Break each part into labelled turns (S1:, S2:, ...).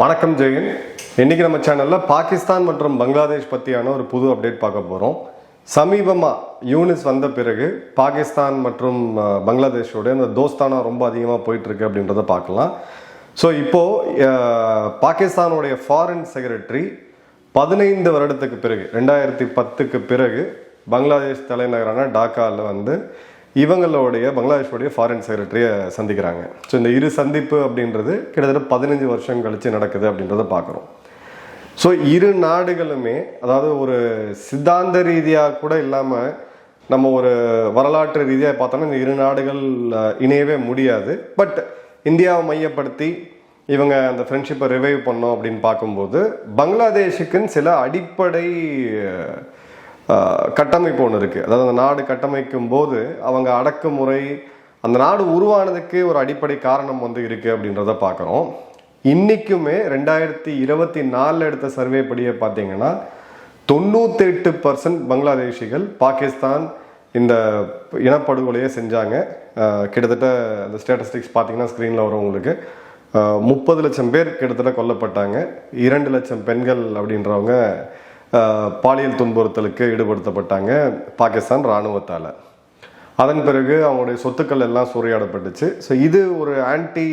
S1: வணக்கம் ஜெயன். இன்னைக்கு நம்ம சேனலில் பாகிஸ்தான் மற்றும் பங்களாதேஷ் பற்றியான ஒரு புது அப்டேட் பார்க்க போகிறோம் சமீபமாக யூனிஸ் வந்த பிறகு பாகிஸ்தான் மற்றும் பங்களாதேஷோடைய பங்களாதேஷோட இந்த தோஸ்தானா ரொம்ப அதிகமாக போயிட்டுருக்கு அப்படின்றத பார்க்கலாம். ஸோ இப்போது பாகிஸ்தானுடைய ஃபாரின் செக்ரட்டரி பதினைந்து வருடத்துக்கு பிறகு ரெண்டாயிரத்தி பத்துக்கு பிறகு பங்களாதேஷ் தலைநகரான டாக்காவில் வந்து இவங்களுடைய பங்களாதேஷோடைய ஃபாரின் செக்ரட்டரியை சந்திக்கிறாங்க. ஸோ இந்த இரு சந்திப்பு அப்படின்றது கிட்டத்தட்ட பதினஞ்சு வருஷம் கழித்து நடக்குது அப்படின்றத பார்க்குறோம். ஸோ இரு நாடுகளுமே அதாவது ஒரு சித்தாந்த ரீதியாக கூட இல்லாமல் நம்ம ஒரு வரலாற்று ரீதியாக பார்த்தோம்னா இந்த இரு நாடுகள் இணையவே முடியாது. பட் இந்தியாவை மையப்படுத்தி இவங்க அந்த ஃப்ரெண்ட்ஷிப்பை ரிவைவ் பண்ணோம் அப்படின்னு பார்க்கும்போது பங்களாதேஷுக்குன்னு சில அடிப்படை கட்டமைப்பு ஒன்று இருக்குது அதாவது அந்த நாடு கட்டமைக்கும் போது அவங்க அடக்குமுறை அந்த நாடு உருவானதுக்கு ஒரு அடிப்படை காரணம் வந்து இருக்குது அப்படின்றத பார்க்குறோம் இன்னைக்குமே ரெண்டாயிரத்தி இருபத்தி நாலில் எடுத்த சர்வே படியே பார்த்தீங்கன்னா தொண்ணூத்தெட்டு பர்சன்ட் பங்களாதேஷிகள் பாகிஸ்தான் இந்த இனப்படுகொலையை செஞ்சாங்க. கிட்டத்தட்ட அந்த ஸ்டேட்டஸ்டிக்ஸ் பார்த்தீங்கன்னா ஸ்க்ரீனில் வரும் உங்களுக்கு. முப்பது லட்சம் பேர் கிட்டத்தட்ட கொல்லப்பட்டாங்க. இரண்டு லட்சம் பெண்கள் அப்படின்றவங்க பாலியல் துன்புறுத்தலுக்கு ஈடுபடுத்தப்பட்டாங்க பாகிஸ்தான் இராணுவத்தால். அதன் பிறகு அவங்களுடைய சொத்துக்கள் எல்லாம் சூறையாடப்பட்டுச்சு. ஸோ இது ஒரு anti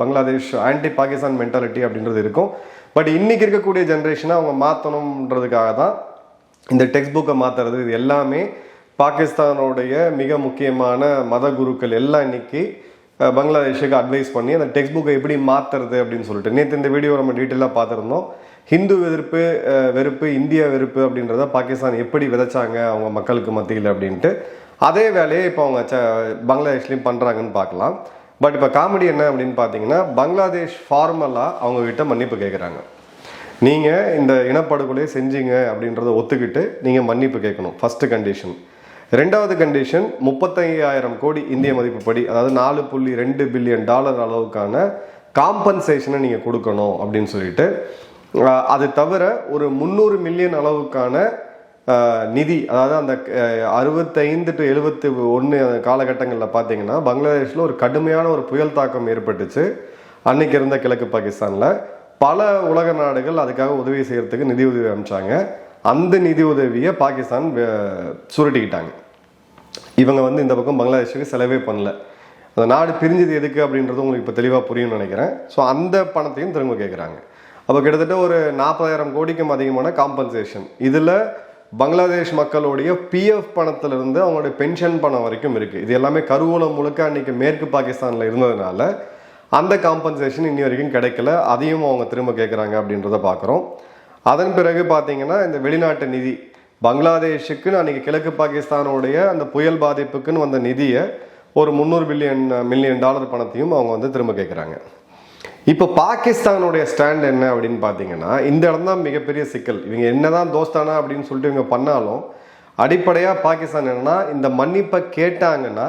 S1: Bangladesh anti Pakistan mentality அப்படின்றது இருக்கும். பட் இன்றைக்கி இருக்கக்கூடிய ஜென்ரேஷனை அவங்க மாற்றணுன்றதுக்காக தான் இந்த டெக்ஸ்ட் புக்கை மாற்றுறது இது எல்லாமே பாகிஸ்தானுடைய மிக முக்கியமான மத குருக்கள் எல்லாம் இன்னைக்கு பங்களாதேஷுக்கு அட்வைஸ் பண்ணி அந்த டெக்ஸ்ட் புக்கை எப்படி மாற்றுறது அப்படின்னு சொல்லிட்டு. நேற்று இந்த வீடியோ நம்ம டீட்டெயிலாக பார்த்துருந்தோம். ஹிந்து வெறுப்பு வெறுப்பு இந்திய வெறுப்பு அப்படின்றத பாகிஸ்தான் எப்படி விதைச்சாங்க அவங்க மக்களுக்கு மத்தியில் அப்படின்ட்டு அதே வேலையை இப்போ அவங்க ச பங்களாதேஷ்லேயும் பண்ணுறாங்கன்னு பார்க்கலாம். பட் இப்போ காமெடி என்ன அப்படின்னு பார்த்தீங்கன்னா பங்களாதேஷ் ஃபார்மலாக அவங்கக்கிட்ட மன்னிப்பு கேட்குறாங்க நீங்கள் இந்த இனப்படுகொலையை செஞ்சீங்க அப்படின்றத ஒத்துக்கிட்டு நீங்கள் மன்னிப்பு கேட்கணும். ஃபஸ்ட்டு கண்டிஷன் ரெண்டாவது கண்டிஷன் முப்பத்தையாயிரம் கோடி இந்திய மதிப்புப்படி அதாவது நாலு புள்ளி ரெண்டு பில்லியன் டாலர் அளவுக்கான காம்பன்சேஷனை நீங்கள் கொடுக்கணும் அப்படின்னு சொல்லிட்டு அது தவிர ஒரு முந்நூறு மில்லியன் அளவுக்கான நிதி அதாவது அந்த அறுபத்தைந்து டு எழுபத்தி ஒன்று காலகட்டங்களில் பார்த்தீங்கன்னா பங்களாதேஷில் ஒரு கடுமையான ஒரு புயல் தாக்கம் ஏற்பட்டுச்சு. அன்னைக்கு இருந்த கிழக்கு பாகிஸ்தானில். பல உலக நாடுகள் அதுக்காக உதவி செய்கிறதுக்கு நிதி உதவி அமைச்சாங்க. அந்த நிதி உதவியை பாகிஸ்தான் சுருட்டிக்கிட்டாங்க. இவங்க வந்து இந்த பக்கம் பங்களாதேஷுக்கு செலவே பண்ணல. அந்த நாடு பிரிஞ்சது எதுக்கு அப்படின்றது உங்களுக்கு இப்போ தெளிவாக புரியும்னு நினைக்கிறேன். ஸோ அந்த பணத்தையும் திரும்ப கேட்குறாங்க அப்போ கிட்டத்தட்ட ஒரு நாற்பதாயிரம் கோடிக்கும் அதிகமான காம்பன்சேஷன் இதில் பங்களாதேஷ் மக்களுடைய பிஎஃப் பணத்திலிருந்து அவங்களுடைய பென்ஷன் பணம் வரைக்கும் இருக்குது இது எல்லாமே கருவூலம் முழுக்க அன்றைக்கி மேற்கு பாகிஸ்தானில் இருந்ததுனால அந்த காம்பன்சேஷன் இன்னி வரைக்கும் கிடைக்கல. அதையும் அவங்க திரும்ப கேட்குறாங்க அப்படின்றத பார்க்குறோம் அதன் பிறகு பார்த்தீங்கன்னா இந்த வெளிநாட்டு நிதி பங்களாதேஷுக்குன்னு அன்றைக்கி கிழக்கு பாகிஸ்தானுடைய அந்த புயல் பாதிப்புக்குன்னு வந்த நிதியை ஒரு முந்நூறு பில்லியன் மில்லியன் டாலர் பணத்தையும் அவங்க வந்து திரும்ப கேட்குறாங்க இப்போ பாகிஸ்தானுடைய ஸ்டாண்ட் என்ன அப்படின்னு பார்த்தீங்கன்னா இந்த இடம் தான் மிகப்பெரிய சிக்கல். இவங்க என்னதான் தோஸ்தானா அப்படின்னு சொல்லிட்டு இவங்க பண்ணாலும் அடிப்படையாக பாகிஸ்தான் என்னன்னா இந்த மன்னிப்பை கேட்டாங்கன்னா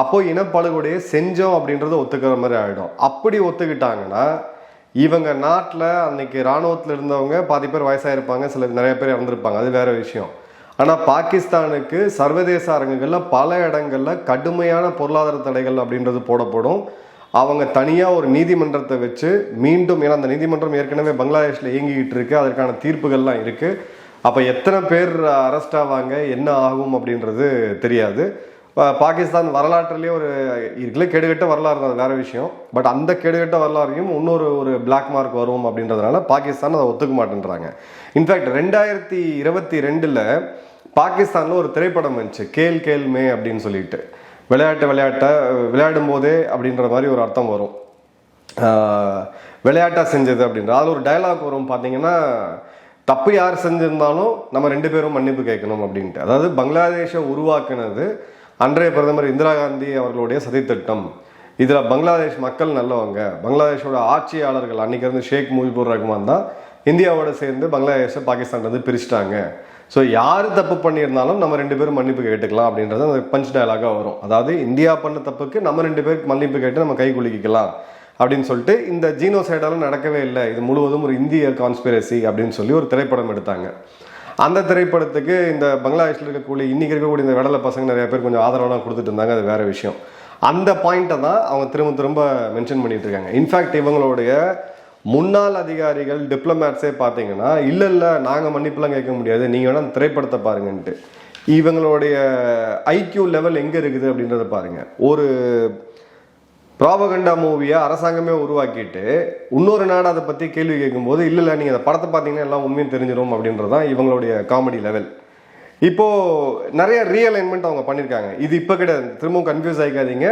S1: அப்போ இனப்படுகொலையை செஞ்சோம் அப்படின்றத ஒத்துக்கிற மாதிரி ஆகிடும் அப்படி ஒத்துக்கிட்டாங்கன்னா இவங்க நாட்டில் அன்னைக்கு இராணுவத்தில் இருந்தவங்க பாதி பேர் வயசாயிருப்பாங்க சில நிறைய பேர் இறந்துருப்பாங்க. அது வேற விஷயம். ஆனால் பாகிஸ்தானுக்கு சர்வதேச அரங்குகளில் பல இடங்களில் கடுமையான பொருளாதார தடைகள் அப்படின்றது போடப்படும். அவங்க தனியாக ஒரு நீதிமன்றத்தை வச்சு மீண்டும் ஏன்னா அந்த நீதிமன்றம் ஏற்கனவே பங்களாதேஷில் இயங்கிக்கிட்டு இருக்கு அதற்கான தீர்ப்புகள்லாம் இருக்குது அப்போ எத்தனை பேர் அரெஸ்ட் ஆவாங்க என்ன ஆகும் அப்படின்றது தெரியாது. பாகிஸ்தான் வரலாற்றுலேயே ஒரு இருக்குல்ல கெடுகட்ட வரலாறு தான் வேறு வேற விஷயம். பட் அந்த கெடுகட்ட வரலாறையும் இன்னொரு ஒரு பிளாக் மார்க் வரும் அப்படின்றதுனால பாகிஸ்தான் அதை ஒத்துக்க மாட்டேன்றாங்க. இன்ஃபேக்ட் ரெண்டாயிரத்தி இருபத்தி ரெண்டில் பாகிஸ்தானில் ஒரு திரைப்படம் வந்துச்சு கேல் கேல் மே அப்படின்னு சொல்லிட்டு. விளையாட்டு விளையாட்டை விளையாடும் போதே அப்படின்ற மாதிரி ஒரு அர்த்தம் வரும். விளையாட்டாக செஞ்சது அப்படின்ற அதில் ஒரு டைலாக் வரும். பார்த்தீங்கன்னா தப்பு யார் செஞ்சிருந்தாலும் நம்ம ரெண்டு பேரும் மன்னிப்பு கேட்கணும் அப்படின்ட்டு. அதாவது பங்களாதேஷை உருவாக்குனது அன்றைய பிரதமர் இந்திரா காந்தி அவர்களுடைய சதித்திட்டம். இதில் பங்களாதேஷ் மக்கள் நல்லவங்க. பங்களாதேஷோட ஆட்சியாளர்கள் அன்றைக்கி இருந்து ஷேக் முஜிபுர் ரஹ்மான் தான் இந்தியாவோட சேர்ந்து பங்களாதேஷை பாகிஸ்தான்லேருந்து பிரிச்சிட்டாங்க. ஸோ யார் தப்பு பண்ணியிருந்தாலும் நம்ம ரெண்டு பேரும் மன்னிப்பு கேட்டுக்கலாம் அப்படின்றது அந்த பஞ்ச் டயலாகாக வரும். அதாவது இந்தியா பண்ண தப்புக்கு நம்ம ரெண்டு பேருக்கு மன்னிப்பு கேட்டு நம்ம கை குலுக்கிக்கலாம் அப்படின்னு சொல்லிட்டு இந்த ஜீனோசைடாலும் நடக்கவே இல்லை. இது முழுவதும் ஒரு இந்திய கான்ஸ்பிரசி அப்படின்னு சொல்லி ஒரு திரைப்படம் எடுத்தாங்க. அந்த திரைப்படத்துக்கு இந்த பங்களாதேஷில் இருக்கக்கூடிய இன்றைக்கி இருக்கக்கூடிய இந்த விடலை பசங்க நிறைய பேர் கொஞ்சம் ஆதரவெல்லாம் கொடுத்துட்டு இருந்தாங்க. அது வேற விஷயம். அந்த பாயிண்ட்டை தான் அவங்க திரும்ப திரும்ப மென்ஷன் பண்ணிகிட்டு இருக்காங்க. இன்ஃபேக்ட் இவங்களுடைய முன்னாள் அதிகாரிகள் டிப்ளமேட்ஸே பார்த்தீங்கன்னா இல்லை இல்லை நாங்கள் மன்னிப்புலாம் கேட்க முடியாது. நீங்கள் வேணால் திரைப்படத்தை பாருங்கன்ட்டு. இவங்களுடைய ஐக்யூ லெவல் எங்கே இருக்குது அப்படின்றத பாருங்க. ஒரு ப்ராபகண்டா மூவியை அரசாங்கமே உருவாக்கிட்டு இன்னொரு நாடு அதை பற்றி கேள்வி கேட்கும்போது இல்லை இல்லை நீங்கள் அந்த படத்தை பார்த்தீங்கன்னா எல்லாம் உண்மையும் தெரிஞ்சிடும் அப்படின்றது தான் இவங்களுடைய காமெடி லெவல் இப்போது நிறைய ரீஅலைன்மெண்ட் அவங்க பண்ணியிருக்காங்க இது இப்போ கிடையாது. திரும்பவும் கன்ஃபியூஸ் ஆகிக்காதீங்க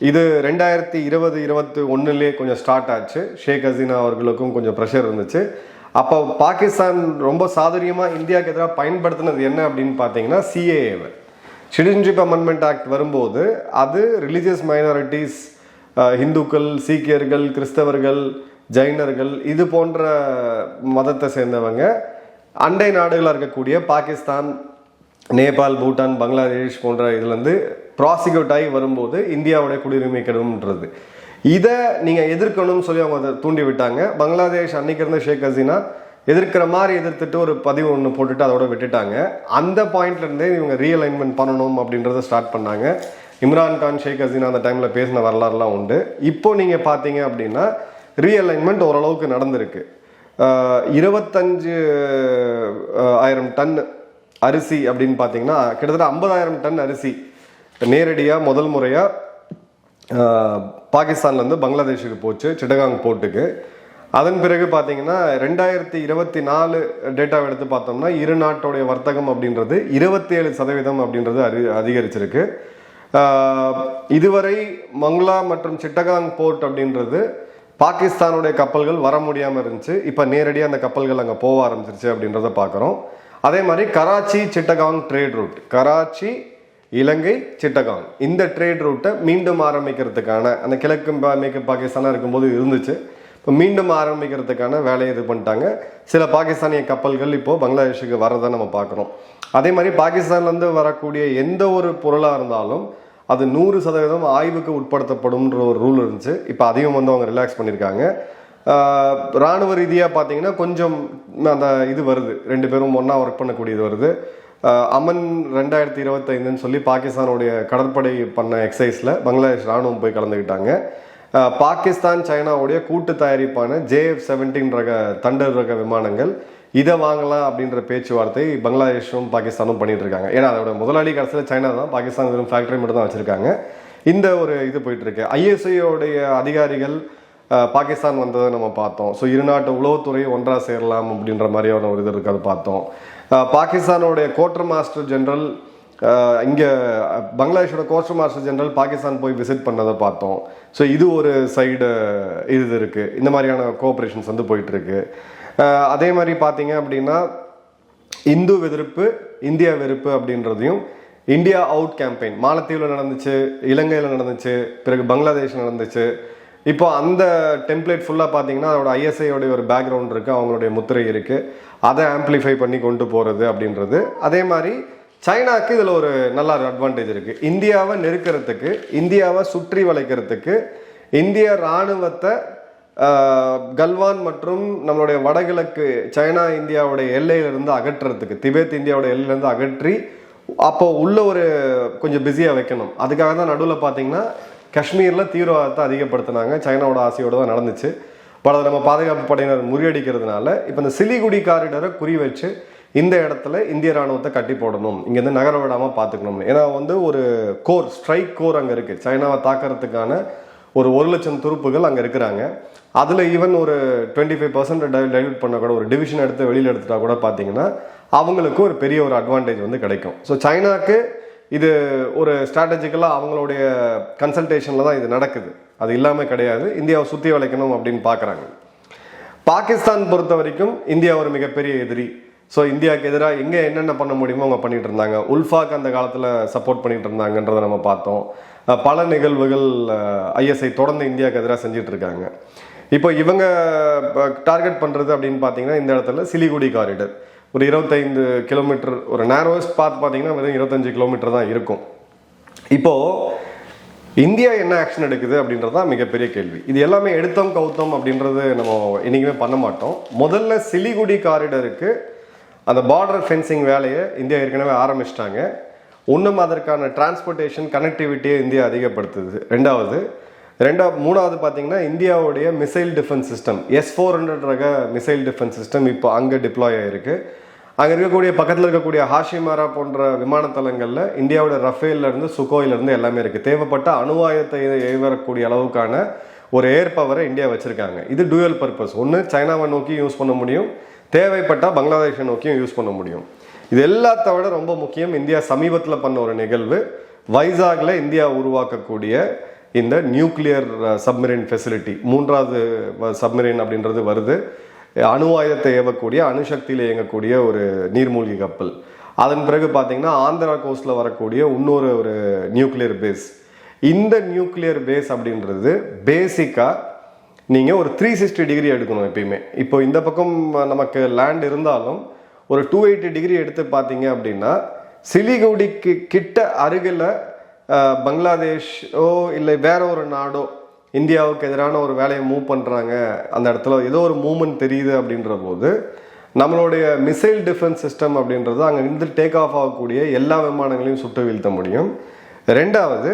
S1: இது ரெண்டாயிரத்தி இருபது இருபத்தி ஒன்றுலேயே கொஞ்சம் ஸ்டார்ட் ஆச்சு. ஷேக் ஹசீனா அவர்களுக்கும் கொஞ்சம் ப்ரெஷர் இருந்துச்சு. அப்போ பாகிஸ்தான் ரொம்ப சாதுரியமாக இந்தியாவுக்கு எதிராக பயன்படுத்தினது என்ன அப்படின்னு பார்த்தீங்கன்னா சிஏஏவை சிட்டிசன்ஷிப் அமெண்ட்மெண்ட் ஆக்ட் வரும்போது அது ரிலீஜியஸ் மைனாரிட்டிஸ் இந்துக்கள் சீக்கியர்கள் கிறிஸ்தவர்கள் ஜைனர்கள் இது போன்ற மதத்தை சேர்ந்தவங்க அண்டை நாடுகளாக இருக்கக்கூடிய பாகிஸ்தான் நேபாள் பூட்டான் பங்களாதேஷ் போன்ற இதுலேருந்து ப்ராசிக்யூட் ஆகி வரும்போது இந்தியாவுடைய குடியுரிமை கெடும்ன்றது. இதை நீங்கள் எதிர்க்கணும்னு சொல்லி அவங்க அதை தூண்டி விட்டாங்க பங்களாதேஷ் அன்னைக்கு இருந்த ஷேக் ஹசீனா எதிர்க்கிற மாதிரி எதிர்த்துட்டு ஒரு பதிவு ஒன்று போட்டுட்டு அதோட விட்டுட்டாங்க. அந்த பாயிண்ட்லேருந்தே இவங்க ரீஅலைன்மெண்ட் பண்ணணும் அப்படின்றத ஸ்டார்ட் பண்ணாங்க. இம்ரான் கான் ஷேக் ஹசீனா அந்த டைமில் பேசின வரலாறுலாம் உண்டு. இப்போ நீங்கள் பார்த்தீங்க அப்படின்னா ரீஅலைன்மெண்ட் ஓரளவுக்கு நடந்திருக்கு. இருபத்தஞ்சு ஆயிரம் டன் அரிசி அப்படின்னு பார்த்தீங்கன்னா கிட்டத்தட்ட ஐம்பதாயிரம் டன் அரிசி நேரடியாக முதல் முறையாக பாகிஸ்தான்லேருந்து பங்களாதேஷுக்கு போச்சு சிட்டகாங் போர்ட்டுக்கு அதன் பிறகு பார்த்தீங்கன்னா ரெண்டாயிரத்தி இருபத்தி நாலு டேட்டாவை எடுத்து பார்த்தோம்னா இரு நாட்டோடைய வர்த்தகம் அப்படின்றது இருபத்தி ஏழு சதவீதம் அப்படின்றது அறி அதிகரிச்சிருக்கு. இதுவரை மங்களா மற்றும் சிட்டகாங் போர்ட் அப்படின்றது பாகிஸ்தானுடைய கப்பல்கள் வர முடியாமல் இருந்துச்சு. இப்போ நேரடியாக அந்த கப்பல்கள் அங்கே போக ஆரம்பிச்சிருச்சு அப்படின்றத பார்க்குறோம் அதே மாதிரி கராச்சி சிட்டகாங் ட்ரேட் ரூட். கராச்சி இலங்கை சிட்டகாங். இந்த ட்ரேட் ரூட்டை மீண்டும் ஆரம்பிக்கிறதுக்கான அந்த கிழக்கு மேற்கு பாகிஸ்தானாக இருக்கும்போது இருந்துச்சு. இப்போ மீண்டும் ஆரம்பிக்கிறதுக்கான வேலையை இது பண்ணிட்டாங்க. சில பாகிஸ்தானிய கப்பல்கள் இப்போ பங்களாதேஷுக்கு வரதை நம்ம பார்க்குறோம். அதே மாதிரி பாகிஸ்தான்லேருந்து வரக்கூடிய எந்த ஒரு பொருளாக இருந்தாலும் அது நூறு சதவீதம் ஆய்வுக்கு உட்படுத்தப்படும்ன்ற ஒரு ரூல் இருந்துச்சு. இப்போ அதையும் வந்து அவங்க ரிலாக்ஸ் பண்ணியிருக்காங்க. இராணுவ ராணுவ ரீதியாக பார்த்தீங்கன்னா கொஞ்சம் அந்த இது வருது. ரெண்டு பேரும் ஒன்றா ஒர்க் பண்ணக்கூடியது வருது. அமன் ரெண்டாயிரத்தி இருபத்தைந்துன்னு சொல்லி பாகிஸ்தானுடைய கடற்படை பண்ண எக்ஸசைஸில் பங்களாதேஷ் ராணுவம் போய் கலந்துக்கிட்டாங்க பாகிஸ்தான் சைனாவுடைய கூட்டு தயாரிப்பான ஜேஎஃப் செவன்டீன் ரக தண்டர் ரக விமானங்கள் இதை வாங்கலாம் அப்படின்ற பேச்சுவார்த்தை பங்களாதேஷும் பாகிஸ்தானும் பண்ணிட்டு இருக்காங்க. ஏன்னா அதோட முதலாளி கடைசியில் சைனா தான் பாகிஸ்தான் வெறும் ஃபேக்டரி மட்டும் தான் வச்சிருக்காங்க. இந்த ஒரு இது போயிட்டு இருக்கு ஐஎஸ்ஐயோடைய அதிகாரிகள் பாகிஸ்தான் வந்ததை நம்ம பார்த்தோம். ஸோ இரு நாட்டு உளவுத்துறை ஒன்றா சேரலாம் அப்படின்ற மாதிரியான ஒரு இது இருக்கிறத பார்த்தோம். பாகிஸ்தானுடைய கோட்டர் மாஸ்டர் ஜென்ரல் இங்கே பங்களாதேஷோட கோஸ்டர் மாஸ்டர் ஜென்ரல் பாகிஸ்தான் போய் விசிட் பண்ணதை பார்த்தோம். ஸோ இது ஒரு சைடு இது இருக்குது இந்த மாதிரியான கோஆப்ரேஷன்ஸ் வந்து போயிட்டுருக்கு. அதே மாதிரி பார்த்தீங்க அப்படின்னா இந்து வெதிர்ப்பு இந்தியா வெறுப்பு அப்படின்றதையும் இந்தியா அவுட் கேம்பெயின் மாலத்தீவில் நடந்துச்சு இலங்கையில் நடந்துச்சு பிறகு பங்களாதேஷ் நடந்துச்சு இப்போ அந்த டெம்ப்ளேட் ஃபுல்லாக பார்த்தீங்கன்னா அதோட ஐஎஸ்ஐயோடைய ஒரு பேக்ரவுண்ட் இருக்குது அவங்களுடைய முத்திரை இருக்குது அதை ஆம்ப்ளிஃபை பண்ணி கொண்டு போகிறது அப்படின்றது. அதே மாதிரி சைனாவுக்கு இதில் ஒரு நல்ல ஒரு அட்வான்டேஜ் இருக்குது இந்தியாவை நெருக்கிறதுக்கு இந்தியாவை சுற்றி வளைக்கிறதுக்கு இந்திய இராணுவத்தை கல்வான் மற்றும் நம்மளுடைய வடகிழக்கு சைனா இந்தியாவுடைய எல்லையிலிருந்து அகற்றுறதுக்கு திபெத் இந்தியாவுடைய எல்லையிலேருந்து அகற்றி அப்போ உள்ள ஒரு கொஞ்சம் பிஸியாக வைக்கணும். அதுக்காக தான் நடுவில் பார்த்தீங்கன்னா காஷ்மீரில் தீவிரவாதத்தை அதிகப்படுத்தினாங்க. சைனாவோட ஆசையோடு தான் நடந்துச்சு. பட் அதை நம்ம பாதுகாப்பு படையினர் முறியடிக்கிறதுனால இப்போ இந்த சிலிகுடி காரிடரை குறி வச்சு இந்த இடத்துல இந்திய ராணுவத்தை கட்டி போடணும். இங்கேருந்து நகர விடாமல் பார்த்துக்கணும் ஏன்னா வந்து ஒரு கோர் ஸ்ட்ரைக் கோர் அங்கே இருக்குது சைனாவை தாக்கிறதுக்கான ஒரு ஒரு லட்சம் துருப்புகள் அங்கே இருக்கிறாங்க. அதில் ஈவன் ஒரு டுவெண்ட்டி ஃபைவ் பர்சன்ட் டைல்யூட் பண்ண கூட ஒரு டிவிஷன் எடுத்து வெளியில் எடுத்துட்டா கூட பார்த்தீங்கன்னா அவங்களுக்கு ஒரு பெரிய ஒரு அட்வான்டேஜ் வந்து கிடைக்கும். ஸோ சைனாக்கு இது ஒரு ஸ்ட்ராட்டஜிக்கலாக அவங்களுடைய கன்சல்டேஷனில் தான் இது நடக்குது. அது இல்லாமல் கிடையாது. இந்தியாவை சுற்றி வளைக்கணும் அப்படின்னு பார்க்குறாங்க பாகிஸ்தான் பொறுத்த வரைக்கும் இந்தியா ஒரு மிகப்பெரிய எதிரி. ஸோ இந்தியாவுக்கு எதிராக எங்கே என்னென்ன பண்ண முடியுமோ அவங்க பண்ணிட்டு இருந்தாங்க. உல்ஃபாக் அந்த காலத்தில் சப்போர்ட் பண்ணிட்டு இருந்தாங்கன்றதை நம்ம பார்த்தோம். பல நிகழ்வுகள் ஐஎஸ்ஐ தொடர்ந்து இந்தியாவுக்கு எதிராக செஞ்சுட்டு இருக்காங்க. இப்போ இவங்க டார்கெட் பண்ணுறது அப்படின்னு பார்த்தீங்கன்னா இந்த இடத்துல சிலிகுடி காரிடர் ஒரு இருபத்தைந்து கிலோமீட்டர் ஒரு நேரோஸ்ட் பாத் பார்த்தீங்கன்னா வெறும் இருபத்தஞ்சு கிலோமீட்டர் தான் இருக்கும். இப்போது இந்தியா என்ன ஆக்ஷன் எடுக்குது அப்படின்றது தான் மிகப்பெரிய கேள்வி. இது எல்லாமே எடுத்தோம் கவுத்தோம் அப்படின்றது நம்ம என்றைக்குமே பண்ண மாட்டோம். முதல்ல சிலிகுடி காரிடருக்கு அந்த பார்டர் ஃபென்சிங் வேலையை இந்தியா ஏற்கனவே ஆரம்பிச்சிட்டாங்க. ஒன்றும் அதற்கான டிரான்ஸ்போர்ட்டேஷன் கனெக்டிவிட்டியை இந்தியா அதிகப்படுத்துது. ரெண்டாவது ரெண்டா மூணாவது பார்த்தீங்கன்னா இந்தியாவுடைய missile defence system S four hundred ரக மிசைல் டிஃபென்ஸ் சிஸ்டம் இப்போ அங்கே டிப்ளாய் ஆயிருக்கு. அங்கே இருக்கக்கூடிய பக்கத்தில் இருக்கக்கூடிய ஹாஷிமாரா போன்ற விமானத்தளங்களில் இந்தியாவோட ரஃபேல்லேருந்து சுகோயிலேருந்து எல்லாமே இருக்குது தேவைப்பட்ட அணுவாயத்தை ஏவரக்கூடிய அளவுக்கான ஒரு ஏர் பவரை இந்தியா வச்சுருக்காங்க. இது டூயல் பர்பஸ் ஒன்று சைனாவை நோக்கியும் யூஸ் பண்ண முடியும். தேவைப்பட்டால் பங்களாதேஷை நோக்கியும் யூஸ் பண்ண முடியும். இது எல்லாத்த விட ரொம்ப முக்கியம். இந்தியா சமீபத்தில் பண்ண ஒரு நிகழ்வு. வைசாகில் இந்தியா உருவாக்கக்கூடிய இந்த நியூக்ளியர் சப்மரின் ஃபெசிலிட்டி மூன்றாவது சப்மரின் அப்படின்றது வருது. அணு ஆயுதத்தை ஏவக்கூடிய அணுசக்தியில் இயங்கக்கூடிய ஒரு நீர்மூழ்கி கப்பல். அதன் பிறகு பார்த்தீங்கன்னா ஆந்திரா கோஸ்டில் வரக்கூடிய இன்னொரு ஒரு நியூக்ளியர் பேஸ் இந்த நியூக்ளியர் பேஸ் அப்படின்றது பேசிக்காக நீங்கள் ஒரு த்ரீ சிக்ஸ்டி டிகிரி எடுக்கணும் எப்பயுமே. இப்போ இந்த பக்கம் நமக்கு லேண்ட் இருந்தாலும் ஒரு டூ எயிட்டி டிகிரி எடுத்து பார்த்தீங்க அப்படின்னா சிலிகுடிக்கு கிட்ட அருகில் பங்களாதேஷோ இல்லை வேற ஒரு நாடோ இந்தியாவுக்கு எதிரான ஒரு வேலையை மூவ் பண்ணுறாங்க அந்த இடத்துல ஏதோ ஒரு மூமெண்ட் தெரியுது அப்படின்ற போது நம்மளுடைய மிசைல் டிஃபென்ஸ் சிஸ்டம் அப்படின்றது அங்கே இருந்து டேக் ஆஃப் ஆகக்கூடிய எல்லா விமானங்களையும் சுட்டு வீழ்த்த முடியும். ரெண்டாவது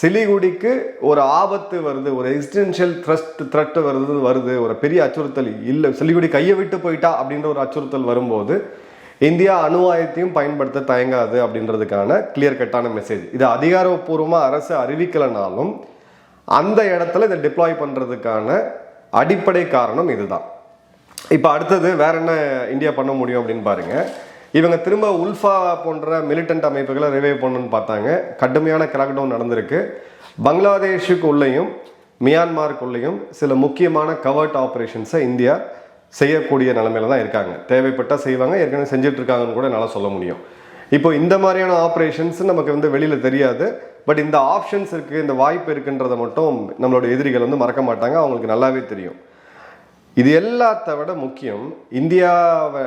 S1: சிலிகுடிக்கு ஒரு ஆபத்து வருது ஒரு எக்ஸ்டென்ஷியல் த்ரஸ்ட் த்ரெட் வருது வருது. ஒரு பெரிய அச்சுறுத்தல் இல்லை. சிலிகுடி கையை விட்டு போயிட்டா அப்படின்ற ஒரு அச்சுறுத்தல் வரும்போது இந்தியா அணு ஆயுதத்தையும் பயன்படுத்த தயங்காது அப்படின்றதுக்கான கிளியர் கட்டான மெசேஜ் இது அதிகாரப்பூர்வமாக அரசு அறிவிக்கலைனாலும் அந்த இடத்துல இதை டிப்ளாய் பண்ணுறதுக்கான அடிப்படை காரணம் இதுதான். இப்போ அடுத்தது வேற என்ன இந்தியா பண்ண முடியும் அப்படின்னு பாருங்க. இவங்க திரும்ப உல்ஃபா போன்ற மிலிட்டன்ட் அமைப்புகளை ரிவைவ் பண்ணணும்னு பார்த்தாங்க. கடுமையான கிராக்டவுன் நடந்திருக்கு. பங்களாதேஷுக்குள்ளேயும் மியான்மாருக்குள்ளேயும் சில முக்கியமான கவர்ட் ஆப்ரேஷன்ஸை இந்தியா செய்யக்கூடிய நிலமையில தான் இருக்காங்க. தேவைப்பட்டால் செய்வாங்க ஏற்கனவே செஞ்சுட்டு இருக்காங்கன்னு கூட என்னால் சொல்ல முடியும். இப்போ இந்த மாதிரியான ஆப்ரேஷன்ஸ் நமக்கு வந்து வெளியில் தெரியாது. பட் இந்த ஆப்ஷன்ஸ் இருக்குது இந்த வாய்ப்பு இருக்குன்றதை மட்டும் நம்மளோட எதிரிகள் வந்து மறக்க மாட்டாங்க. அவங்களுக்கு நல்லாவே தெரியும். இது எல்லாத்த விட முக்கியம் இந்தியாவை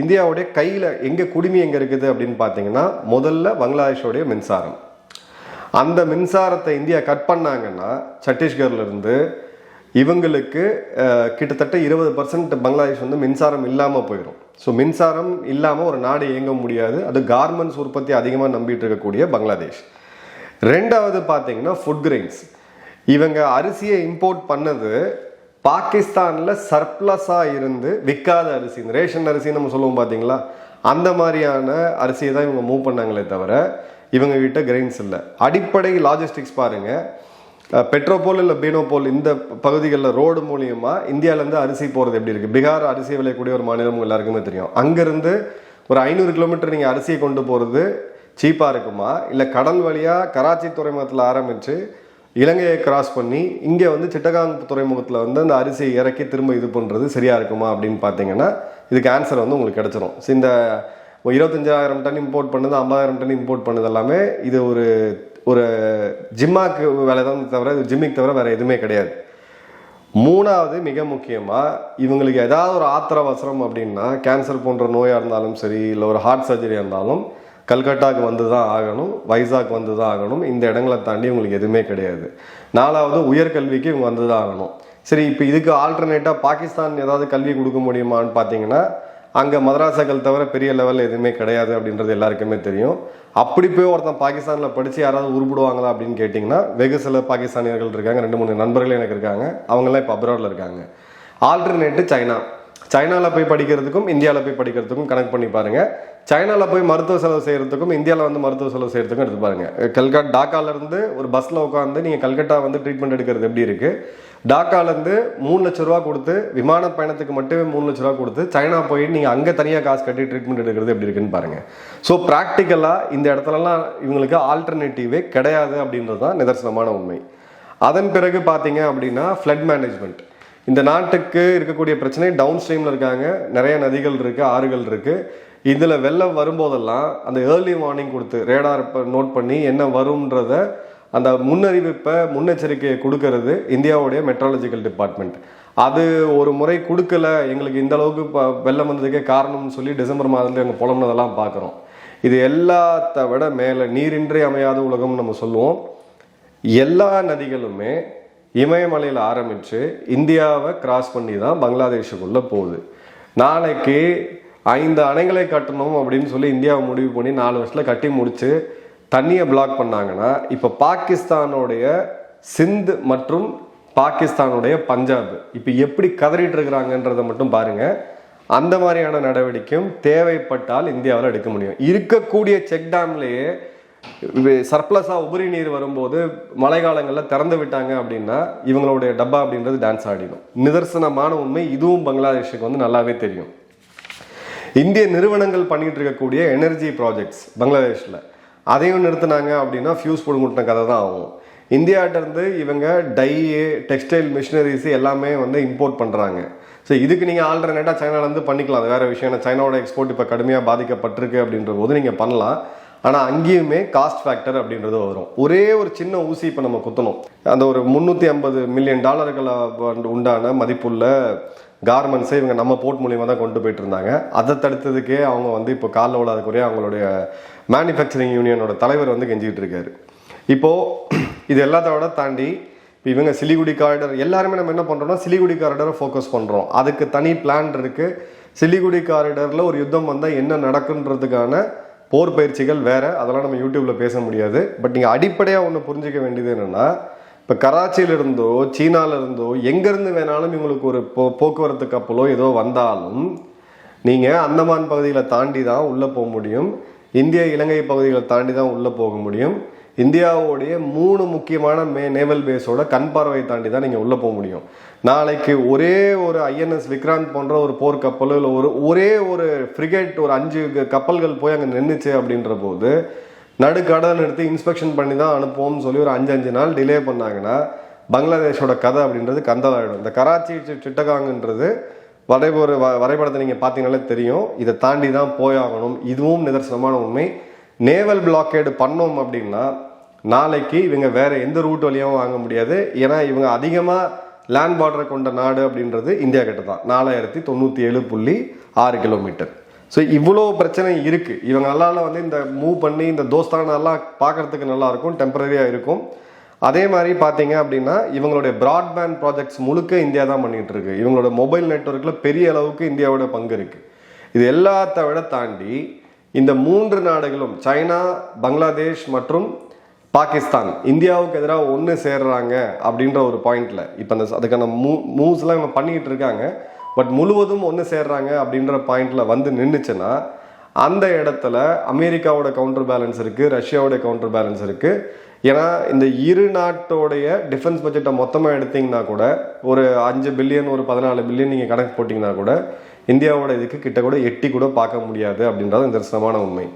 S1: இந்தியாவுடைய கையில் எங்கே குடுமி எங்கே இருக்குது அப்படின்னு பார்த்தீங்கன்னா முதல்ல பங்களாதேஷோடைய மின்சாரம். அந்த மின்சாரத்தை இந்தியா கட் பண்ணாங்கன்னா சத்தீஸ்கர்லேருந்து இருந்து இவங்களுக்கு கிட்டத்தட்ட இருபது பர்சன்ட் பங்களாதேஷ் வந்து மின்சாரம் இல்லாமல் போயிடும். ஸோ மின்சாரம் இல்லாமல் ஒரு நாடு இயங்க முடியாது. அது கார்மெண்ட்ஸ் உற்பத்தி அதிகமாக நம்பிட்டு இருக்கக்கூடிய பங்களாதேஷ். ரெண்டாவது பார்த்தீங்கன்னா ஃபுட் கிரெயின்ஸ் இவங்க அரிசியை இம்போர்ட் பண்ணது பாகிஸ்தானில் சர்ப்ளஸாக இருந்து விற்காத அரிசி. இந்த ரேஷன் அரிசி நம்ம சொல்லுவோம் பார்த்தீங்களா? அந்த மாதிரியான அரிசியை தான் இவங்க மூவ் பண்ணாங்களே தவிர இவங்க கிட்ட கிரெயின்ஸ் இல்லை. அடிப்படை லாஜிஸ்டிக்ஸ் பாருங்கள் பெட்ரோபோல் இல்லை பீனோபோல் இந்த பகுதிகளில் ரோடு மூலியமாக இந்தியாவிலேருந்து அரிசி போகிறது எப்படி இருக்குது பீகார் அரிசி விளையக்கூடிய ஒரு மாநிலம் எல்லாருக்குமே தெரியும். அங்கேருந்து ஒரு ஐநூறு கிலோமீட்டர் நீங்கள் அரிசியை கொண்டு போகிறது சீப்பாக இருக்குமா? இல்லை கடல் வழியாக கராச்சி துறைமுகத்தில் ஆரம்பித்து இலங்கையை கிராஸ் பண்ணி இங்கே வந்து சிட்டகாங் துறைமுகத்தில் வந்து அந்த அரிசியை இறக்கி திரும்ப இது பண்ணுறது சரியாக இருக்குமா அப்படின்னு பார்த்தீங்கன்னா இதுக்கு ஆன்சர் வந்து உங்களுக்கு கிடச்சிரும். ஸோ இந்த இருபத்தஞ்சாயிரம் டன் இம்போர்ட் பண்ணது ஐம்பதாயிரம் டன் இம்போர்ட் பண்ணது எல்லாமே இது ஒரு ஒரு ஜிம்மாக்கு வேலை தான் தவிர ஜிம்மிக்கு தவிர வேறு எதுவுமே கிடையாது. மூணாவது மிக முக்கியமாக இவங்களுக்கு ஏதாவது ஒரு ஆத்திர அவசரம் அப்படின்னா கேன்சர் போன்ற நோயாக இருந்தாலும் சரி இல்லை ஒரு ஹார்ட் சர்ஜரியாக இருந்தாலும் கல்கட்டாவுக்கு வந்து தான் ஆகணும் வைசாக் வந்து தான் ஆகணும் இந்த இடங்களை தாண்டி இவங்களுக்கு எதுவுமே கிடையாது. நாலாவது உயர்கல்விக்கு இவங்க வந்து தான் ஆகணும். சரி இப்போ இதுக்கு ஆல்டர்னேட்டாக பாகிஸ்தான் ஏதாவது கல்வி கொடுக்க முடியுமான்னு பார்த்தீங்கன்னா அங்கே மதராசாக்கள் தவிர பெரிய லெவலில் எதுவுமே கிடையாது அப்படின்றது எல்லாருக்குமே தெரியும். அப்படி போய் ஒருத்தன் பாகிஸ்தானில் படித்து யாராவது உருப்பிடுவாங்களா அப்படின்னு கேட்டிங்கன்னா வெகு சில பாகிஸ்தானியர்கள் இருக்காங்க ரெண்டு மூணு நண்பர்கள் எனக்கு இருக்காங்க. அவங்கெல்லாம் இப்போ அப்ராடில் இருக்காங்க. ஆல்டர்னேட்டு சைனா சைனாவில் போய் படிக்கிறதுக்கும் இந்தியாவில் போய் படிக்கிறதுக்கும் கனெக்ட் பண்ணி பாருங்கள் சைனாவில் போய் மருத்துவ செலவு செய்கிறதுக்கும் இந்தியாவில் வந்து மருத்துவ செலவு செய்கிறதுக்கும் எடுத்து பாருங்கள் கல்கா டாக்கால இருந்து ஒரு பஸ்ஸில் உட்காந்து நீங்கள் கல்கட்டா வந்து ட்ரீட்மெண்ட் எடுக்கிறது எப்படி இருக்கு? டாக்காலேருந்து மூணு லட்ச ரூபா கொடுத்து விமான பயணத்துக்கு மட்டுமே மூணு லட்ச ரூபா கொடுத்து சைனா போய் நீங்கள் அங்கே தனியாக காசு கட்டி ட்ரீட்மெண்ட் எடுக்கிறது எப்படி இருக்குன்னு பாருங்கள் ஸோ ப்ராக்டிக்கலாக இந்த இடத்துலலாம் இவங்களுக்கு ஆல்டர்னேட்டிவே கிடையாது அப்படின்றது தான் நிதர்சனமான உண்மை. அதன் பிறகு பார்த்தீங்க அப்படின்னா ஃப்ளட் மேனேஜ்மெண்ட் இந்த நாட்டுக்கு இருக்கக்கூடிய பிரச்சனை டவுன் ஸ்ட்ரீமில் இருக்காங்க. நிறைய நதிகள் இருக்குது ஆறுகள் இருக்குது இதில் வெள்ளம் வரும்போதெல்லாம் அந்த ஏர்லி வார்னிங் கொடுத்து ரேடார் நோட் பண்ணி என்ன வரும்ன்றத அந்த முன்னறிவிப்பை முன்னெச்சரிக்கையை கொடுக்கறது இந்தியாவுடைய மெட்ராலஜிக்கல் டிபார்ட்மெண்ட் அது ஒரு முறை கொடுக்கல எங்களுக்கு இந்த அளவுக்கு இப்போ வெள்ளம் வந்ததுக்கே காரணம்னு சொல்லி டிசம்பர் மாதத்துல எங்கள் புலம்புனதெல்லாம் பார்க்குறோம் இது எல்லாத்த விட மேலே நீரின்றி அமையாத உலகம்னு நம்ம சொல்லுவோம். எல்லா நதிகளுமே இமயமலையில் ஆரம்பித்து இந்தியாவை கிராஸ் பண்ணி தான் பங்களாதேஷுக்குள்ளே போகுது. நாளைக்கு ஐந்து அணைகளை கட்டணும் அப்படின்னு சொல்லி இந்தியாவை முடிவு பண்ணி நாலு வருஷத்தில் கட்டி முடிச்சு தண்ணியை பிளாக் பண்ணாங்கன்னா இப்போ பாகிஸ்தானுடைய சிந்து மற்றும் பாகிஸ்தானுடைய பஞ்சாப் இப்போ எப்படி கதறிட்டு இருக்கிறாங்கன்றதை மட்டும் பாருங்க. அந்த மாதிரியான நடவடிக்கையும் தேவைப்பட்டால் இந்தியாவில் எடுக்க முடியும். இருக்கக்கூடிய செக் டேம்லேயே சர்ப்ளஸாக உபரி நீர் வரும்போது மழை காலங்களில் திறந்து விட்டாங்க அப்படின்னா இவங்களுடைய டப்பா அப்படின்றது டான்ஸ் ஆடிடும். நிதர்சனமான உண்மை இதுவும் பங்களாதேஷுக்கு வந்து நல்லாவே தெரியும். இந்திய நிறுவனங்கள் பண்ணிட்டு இருக்கக்கூடிய எனர்ஜி ப்ராஜெக்ட்ஸ் பங்களாதேஷில். அதையும் நிறுத்தினாங்க அப்படின்னா ஃபியூஸ் போடுமுட்டின கதை தான் ஆகும். இந்தியாட்டேருந்து இவங்க டையு டெக்ஸ்டைல் மிஷினரிஸ் எல்லாமே வந்து இம்போர்ட் பண்ணுறாங்க ஸோ இதுக்கு நீங்கள் ஆல்டர்னேட்டாக சைனாலேருந்து பண்ணிக்கலாம். அது வேறு விஷயம். ஏன்னா சைனாவோட எக்ஸ்போர்ட் இப்போ கடுமையாக பாதிக்கப்பட்டிருக்கு அப்படின்ற போது நீங்கள் பண்ணலாம். ஆனால் அங்கேயுமே காஸ்ட் ஃபேக்டர் அப்படின்றது வரும். ஒரே ஒரு சின்ன ஊசி இப்போ நம்ம குத்தணும். அந்த ஒரு முந்நூற்றி ஐம்பது மில்லியன் டாலர்களை உண்டான மதிப்புள்ள கார்மெண்ட்ஸை இவங்க நம்ம போர்ட் மூலியமாக தான் கொண்டு போயிட்டு இருந்தாங்க. அதை தடுத்ததுக்கே அவங்க வந்து இப்போ காலில் விழாதக்குறைய அவங்களுடைய மேனுஃபேக்சரிங் யூனியனோட தலைவர் வந்து கெஞ்சிக்கிட்டு இருக்காரு இப்போது இது எல்லாத்தோட தாண்டி இப்போ இவங்க சிலிகுடி காரிடர் எல்லாருமே நம்ம என்ன பண்ணுறோம்னா சிலிகுடி காரிடரை ஃபோக்கஸ் பண்ணுறோம் அதுக்கு தனி பிளான் இருக்குது சிலிகுடி காரிடரில் ஒரு யுத்தம் வந்தால் என்ன நடக்குன்றதுக்கான போர் பயிற்சிகள் வேறு. அதெல்லாம் நம்ம யூடியூப்பில் பேச முடியாது. பட் நீங்கள் அடிப்படையாக ஒன்று புரிஞ்சிக்க வேண்டியது என்னென்னா இப்போ கராச்சியிலிருந்தோ சீனாவிலிருந்தோ எங்கேருந்து வேணாலும் இவங்களுக்கு ஒரு போ போக்குவரத்து கப்பலோ ஏதோ வந்தாலும் நீங்கள் அந்தமான் பகுதியில் தாண்டி தான் உள்ளே போக முடியும். இந்திய இலங்கை பகுதிகளை தாண்டி தான் உள்ளே போக முடியும். இந்தியாவுடைய மூணு முக்கியமான மே நேவல் பேஸோட கண் பார்வையை தாண்டி தான் நீங்கள் உள்ளே போக முடியும். நாளைக்கு ஒரே ஒரு ஐஎன்எஸ் விக்ராந்த் போன்ற ஒரு போர் இல்லை ஒரு ஒரே ஒரு ஃப்ரிகேட் ஒரு அஞ்சு கப்பல்கள் போய் அங்கே நின்றுச்சு அப்படின்ற போது நடுக்கடல் எடுத்து இன்ஸ்பெக்ஷன் பண்ணி தான் அனுப்புவோம்னு சொல்லி ஒரு அஞ்சு அஞ்சு நாள் டிலே பண்ணாங்கன்னா பங்களாதேஷோட கதை அப்படின்றது கந்தலாயிடும். இந்த கராச்சி சிட்டகாங்கன்றது வரை வ- வரைபடத்தை நீங்கள் பார்த்தீங்கனாலே தெரியும். இதை தாண்டி தான் போயாகணும். இதுவும் நிதர்சனமான உண்மை. நேவல் பிளாக்கேடு பண்ணோம் அப்படின்னா நாளைக்கு இவங்க வேறு எந்த ரூட் வழியாகவும் வாங்க முடியாது. ஏன்னா இவங்க அதிகமாக லேண்ட் பார்டரை கொண்ட நாடு அப்படின்றது இந்தியா கிட்ட தான். நாலாயிரத்தி தொண்ணூற்றி ஏழு புள்ளி ஆறு கிலோமீட்டர் ஸோ இவ்வளோ பிரச்சனை இருக்குது இவங்களால வந்து இந்த மூவ் பண்ணி இந்த தோஸ்தானெல்லாம் பார்க்கறதுக்கு நல்லாயிருக்கும் டெம்பரரியாக இருக்கும். அதே மாதிரி பார்த்தீங்க அப்படின்னா இவங்களுடைய ப்ராட்பேண்ட் ப்ராஜெக்ட்ஸ் முழுக்க இந்தியா தான் பண்ணிகிட்டு இருக்கு. இவங்களோட மொபைல் நெட்வொர்க்கில் பெரிய அளவுக்கு இந்தியாவோட பங்கு இருக்குது இது எல்லாத்த விட தாண்டி இந்த மூன்று நாடுகளும் சைனா பங்களாதேஷ் மற்றும் பாகிஸ்தான் இந்தியாவுக்கு எதிராக ஒன்று சேர்றாங்க அப்படின்ற ஒரு பாயிண்டில் இப்போ அந்த அதுக்கான மூ மூவ்ஸ்லாம் இவங்க பண்ணிக்கிட்டு இருக்காங்க. பட் முழுவதும் ஒன்று சேர்றாங்க அப்படின்ற பாயிண்டில் வந்து நின்றுச்சுன்னா அந்த இடத்துல அமெரிக்காவோட கவுண்டர் பேலன்ஸ் இருக்குது ரஷ்யாவோட கவுண்டர் பேலன்ஸ் இருக்குது ஏன்னா இந்த இரு நாட்டோடைய டிஃபென்ஸ் பட்ஜெட்டை மொத்தமாக எடுத்தீங்கன்னா கூட ஒரு அஞ்சு பில்லியன் ஒரு பதினாலு பில்லியன் நீங்கள் கணக்கு போட்டிங்கன்னா கூட இந்தியாவோட இதுக்கு கிட்ட கூட எட்டி கூட பார்க்க முடியாது அப்படின்றது நிதர்சனமான உண்மை.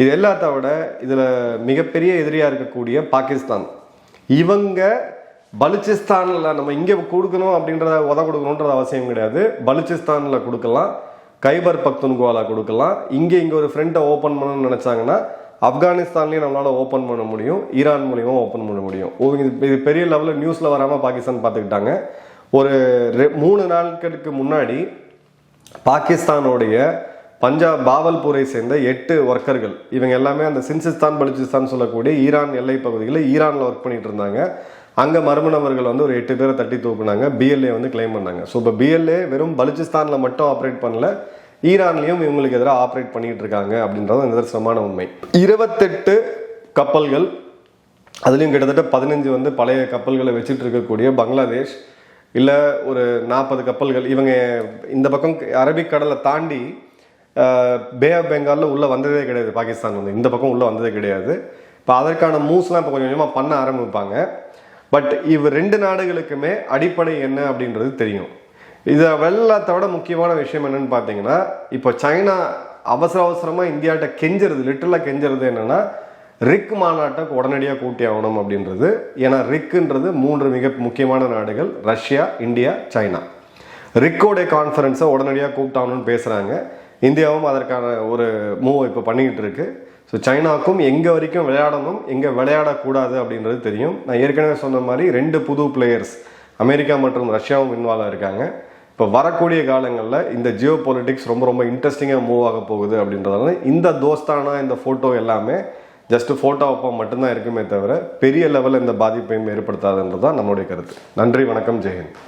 S1: இது எல்லாத்த விட இதில் மிகப்பெரிய எதிரியாக இருக்கக்கூடிய பாகிஸ்தான். இவங்க பலுச்சிஸ்தானில் நம்ம இங்கே கொடுக்கணும் அப்படின்றத உத கொடுக்கணுன்றது அவசியம் கிடையாது. பலுச்சிஸ்தானில் கொடுக்கலாம். கைபர் பக்துன்குவாலா கொடுக்கலாம். இங்கே இங்கே ஒரு ஃப்ரெண்டை ஓப்பன் பண்ணணும்னு நினச்சாங்கன்னா ஆப்கானிஸ்தான்லேயும் நம்மளால் ஓப்பன் பண்ண முடியும் ஈரான் மூலியமாக ஓப்பன் பண்ண முடியும். இது இது பெரிய லெவலில் நியூஸில் வராமல் பாகிஸ்தான் பார்த்துக்கிட்டாங்க ஒரு ரெ- மூணு நாட்களுக்கு முன்னாடி பாகிஸ்தானுடைய பஞ்சாப் பாவல்பூரை சேர்ந்த எட்டு ஒர்க்கர்கள் இவங்க எல்லாமே அந்த சின்சிஸ்தான் பலுச்சிஸ்தான் சொல்லக்கூடிய ஈரான் எல்லை பகுதியில் ஈரானில் ஒர்க் பண்ணிட்டு இருந்தாங்க. அங்கே மர்ம நபர்கள் வந்து ஒரு எட்டு பேரை தட்டி தூக்குனாங்க. பிஎல்ஏ வந்து கிளைம் பண்ணாங்க. ஸோ இப்போ பிஎல்ஏ வெறும் பலுச்சிஸ்தானில் மட்டும் ஆப்ரேட் பண்ணல. ஈரான்லையும் இவங்களுக்கு எதிராக ஆப்ரேட் பண்ணிட்டு இருக்காங்க அப்படின்றது நிதர்சனமான உண்மை. இருபத்தெட்டு கப்பல்கள் அதுலேயும் கிட்டத்தட்ட பதினஞ்சு வந்து பழைய கப்பல்களை வச்சுட்டு இருக்கக்கூடிய பங்களாதேஷ் இல்லை ஒரு நாற்பது கப்பல்கள் இவங்க இந்த பக்கம் அரபிக் கடலை தாண்டி பே ஆஃப் பெங்காலில் உள்ளே வந்ததே கிடையாது பாகிஸ்தான் வந்து. இந்த பக்கம் உள்ளே வந்ததே கிடையாது. இப்போ அதற்கான மூவ்ஸ்லாம் இப்போ கொஞ்சம் கொஞ்சமாக பண்ண ஆரம்பிப்பாங்க. பட் இவ் ரெண்டு நாடுகளுக்குமே அடிப்படை என்ன அப்படின்றது தெரியும். இதை வெள்ளத்தை விட முக்கியமான விஷயம் என்னன்னு பார்த்தீங்கன்னா இப்போ சைனா அவசர அவசரமாக இந்தியாட்ட கெஞ்சுறது லிட்டலாக கெஞ்சுறது என்னென்னா ரிக் மாநாட்டை உடனடியாக கூட்டி ஆகணும் அப்படின்றது. ஏன்னா ரிக்குன்றது மூன்று மிக முக்கியமான நாடுகள் ரஷ்யா இந்தியா சைனா. ரிக்கோடைய கான்ஃபரன்ஸை உடனடியாக கூப்பிட்டாகணும்னு பேசுகிறாங்க இந்தியாவும் அதற்கான ஒரு மூவ் இப்போ பண்ணிக்கிட்டு இருக்கு. ஸோ சைனாக்கும் எங்கே வரைக்கும் விளையாடணும் எங்கே விளையாடக்கூடாது அப்படின்றது தெரியும். நான் ஏற்கனவே சொன்ன மாதிரி ரெண்டு புது பிளேயர்ஸ் அமெரிக்கா மற்றும் ரஷ்யாவும் இன்வால்வ் இருக்காங்க. இப்போ வரக்கூடிய காலங்களில் இந்த ஜியோ பொலிட்டிக்ஸ் ரொம்ப ரொம்ப இன்ட்ரெஸ்டிங்காக மூவ் ஆக போகுது அப்படின்றதால இந்த தோஸ்தானா இந்த ஃபோட்டோ எல்லாமே ஜஸ்ட் ஃபோட்டோ அப்போ மட்டும்தான் இருக்குமே தவிர பெரிய லெவலில் இந்த பாதிப்பையும் ஏற்படுத்தாதுன்றது தான் நம்மளுடைய கருத்து. நன்றி வணக்கம் ஜெயஹிந்த்